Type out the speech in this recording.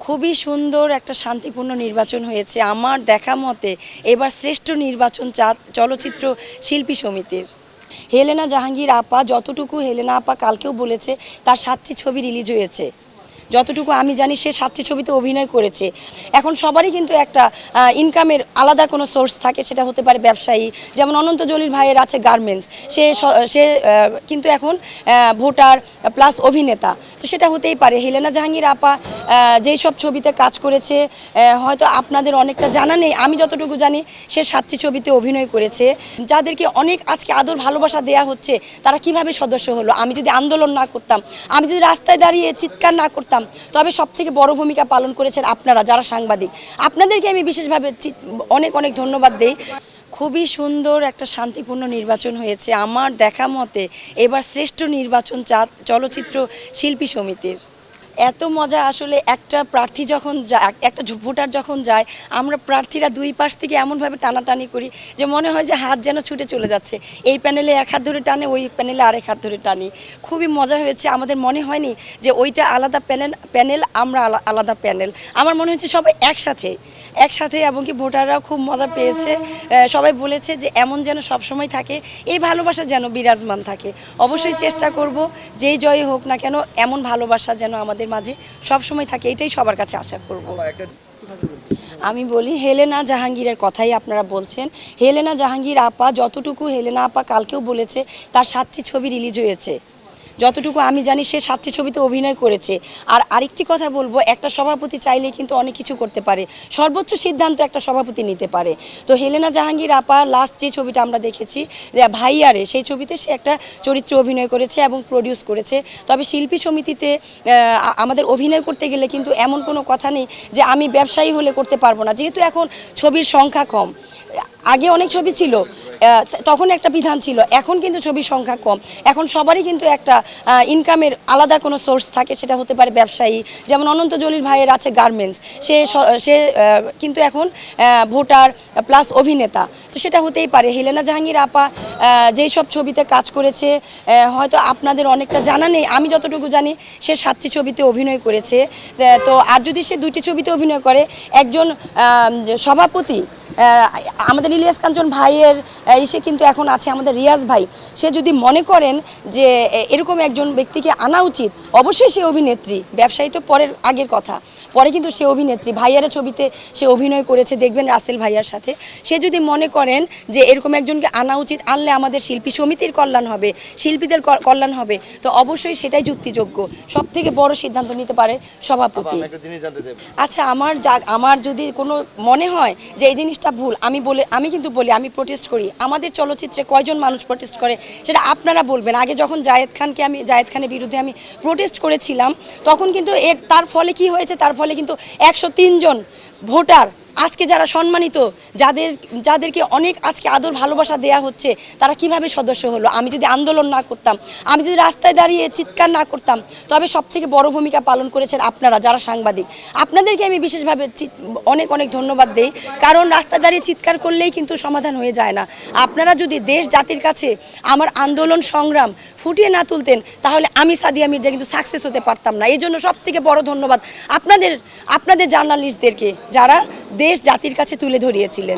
খুবই সুন্দর একটা শান্তিপূর্ণ নির্বাচন হয়েছে। আমার দেখা মতে এবার শ্রেষ্ঠ নির্বাচন চলচ্চিত্র শিল্পী সমিতির। হেলেনা জাহাঙ্গীর আপা যতটুকু হেলেনা আপা কালকেও বলেছে, তার সাতটি ছবি রিলিজ হয়েছে। যতটুকু আমি জানি সে সাতটি ছবিতে অভিনয় করেছে। এখন সবারই কিন্তু একটা ইনকামের আলাদা কোনো সোর্স থাকে, সেটা হতে পারে ব্যবসায়ী। যেমন অনন্ত জলিল ভাইয়ের আছে গার্মেন্টস। সে সে কিন্তু এখন ভোটার প্লাস অভিনেতা। তো সেটা হতেই পারে। হেলেনা জাহাঙ্গীর আপা যেই সব ছবিতে কাজ করেছে হয়তো আপনাদের অনেকটা জানা নেই, আমি যতটুকু জানি সে সাতটি ছবিতে অভিনয় করেছে। যাদেরকে অনেক আজকে আদর ভালোবাসা দেয়া হচ্ছে, তারা কীভাবে সদস্য হলো? আমি যদি আন্দোলন না করতাম, আমি যদি রাস্তায় দাঁড়িয়ে চিৎকার না করতাম, তবে সব থেকে বড় ভূমিকা পালন করেছেন আপনারা, যারা সাংবাদিক। আপনাদেরকে আমি বিশেষভাবে অনেক অনেক ধন্যবাদ দেই। খুবই সুন্দর একটা শান্তিপূর্ণ নির্বাচন হয়েছে আমার দেখা মতে। এবার শ্রেষ্ঠ নির্বাচন চা- চলচ্চিত্র শিল্পী সমিতির। এত মজা আসলে একটা প্রার্থী যখন একটা ভোটার যখন যায়, আমরা প্রার্থীরা দুই পাশ থেকে এমনভাবে টানাটানি করি যে মনে হয় যে হাত যেন ছুটে চলে যাচ্ছে। এই প্যানেলে এক হাত ধরে টানে, ওই প্যানেলে আরেক হাত ধরে টানি। খুবই মজা হয়েছে। আমাদের মনে হয়নি যে ওইটা আলাদা প্যানেল প্যানেল, আমরা আলা- আলাদা প্যানেল। আমার মনে হচ্ছে সবাই একসাথে একসাথে এবং কি ভোটাররাও খুব মজা পেয়েছে। সবাই বলেছে যে এমন যেন সবসময় থাকে, এই ভালোবাসা যেন বিরাজমান থাকে। অবশ্যই চেষ্টা করব, যেই জয় হোক না কেন, এমন ভালোবাসা যেন আমাদের মাঝে সব সময় থাকে এটাই সবার কাছে আশা করব। আমি বলি হেলেনা জাহাঙ্গীরের কথাই আপনারা বলছেন। হেলেনা জাহাঙ্গীর আপা যতটুকু হেলেনা আপা কালকেও বলেছে তার সাতটি ছবি রিলিজ হয়েছে। যতটুকু আমি জানি সে সাতটি ছবিতে অভিনয় করেছে। আর আরেকটি কথা বলব, একটা সভাপতি চাইলে কিন্তু অনেক কিছু করতে পারে। সর্বোচ্চ সিদ্ধান্ত একটা সভাপতি নিতে পারে। তো হেলেনা জাহাঙ্গীর আপা লাস্ট যে ছবিটা আমরা দেখেছি ভাইয়ারে, সেই ছবিতে সে একটা চরিত্র অভিনয় করেছে এবং প্রডিউস করেছে। তবে শিল্পী সমিতিতে আমাদের অভিনয় করতে গেলে কিন্তু এমন কোনো কথা নেই যে আমি ব্যবসায়ী হলে করতে পারব না। যেহেতু এখন ছবির সংখ্যা কম। আগে অনেক ছবি ছিল তখন একটা বিধান ছিল, এখন কিন্তু ছবির সংখ্যা কম। এখন সবারই কিন্তু একটা ইনকামের আলাদা কোনো সোর্স থাকে, সেটা হতে পারে ব্যবসায়ী, যেমন অনন্ত জলিল ভাইয়ের আছে গার্মেন্টস সে সে কিন্তু এখন ভোটার প্লাস অভিনেতা। তো সেটা হতেই পারে। হেলেনা জাহাঙ্গীর আপা যেই সব ছবিতে কাজ করেছে হয়তো আপনাদের অনেকটা জানা নেই, আমি যতটুকু জানি, সে সাতটি ছবিতে অভিনয় করেছে। তো আর যদি সে দুইটি ছবিতে অভিনয় করে, একজন সভাপতি আমাদের ইলিয়াস কাঞ্চন ভাইয়ের ইসে কিন্তু এখন আছে আমাদের রিয়াজ ভাই। সে যদি মনে করেন যে এরকম একজন ব্যক্তিকে আনা উচিত, অবশ্যই সে অভিনেত্রী। ব্যবসায়ী তো পরের, আগের কথা। পরে কিন্তু সে অভিনেত্রী। ভাইয়ারের ছবিতে সে অভিনয় করেছে, দেখবেন রাসেল ভাইয়ার সাথে। সে যদি মনে করেন যে, এরকম একজনকে আনা উচিত, আনলে আমাদের শিল্পী সমিতির কল্যাণ হবে, শিল্পীদের কল্যাণ হবে, তো অবশ্যই সেটাই যুক্তিযোগ্য। সব থেকে বড় সিদ্ধান্ত নিতে পারে সভাপতি। আচ্ছা আমার আমার যদি কোনো মনে হয় যে, এই জিনিসটা ভুল, আমি বলে, আমি কিন্তু বলি, আমি প্রোটেস্ট করি। আমাদের চলচ্চিত্রে কয়জন মানুষ প্রোটেস্ট করে, সেটা আপনারা বলবেন। আগে যখন জায়েদ খানকে আমি, জায়েদ খানের বিরুদ্ধে আমি প্রোটেস্ট করেছিলাম, তখন কিন্তু এর, তার ফলে কি হয়েছে? তার ফলে কিন্তু একশো জন ভোটার আজকে যারা সম্মানিত, যাদের, যাদেরকে অনেক আজকে আদর ভালোবাসা দেয়া হচ্ছে, তারা কীভাবে সদস্য হলো? আমি যদি আন্দোলন না করতাম, আমি যদি রাস্তায় দাঁড়িয়ে চিৎকার না করতাম, তবে সব থেকে বড় ভূমিকা পালন করেছেন আপনারা যারা সাংবাদিক। আপনাদেরকে আমি বিশেষভাবে অনেক অনেক ধন্যবাদ দেই, কারণ রাস্তায় দাঁড়িয়ে চিৎকার করলেই কিন্তু সমাধান হয়ে যায় না। আপনারা যদি দেশ জাতির কাছে আমার আন্দোলন সংগ্রাম ফুটিয়ে না তুলতেন, তাহলে আমি সাদিয়া মির্জা কিন্তু সাকসেস হতে পারতাম না। এই জন্য সব থেকে বড় ধন্যবাদ আপনাদের আপনাদের জার্নালিস্টদেরকে যারা দেশ জাতির কাছে তুলে ধরিয়েছিলেন।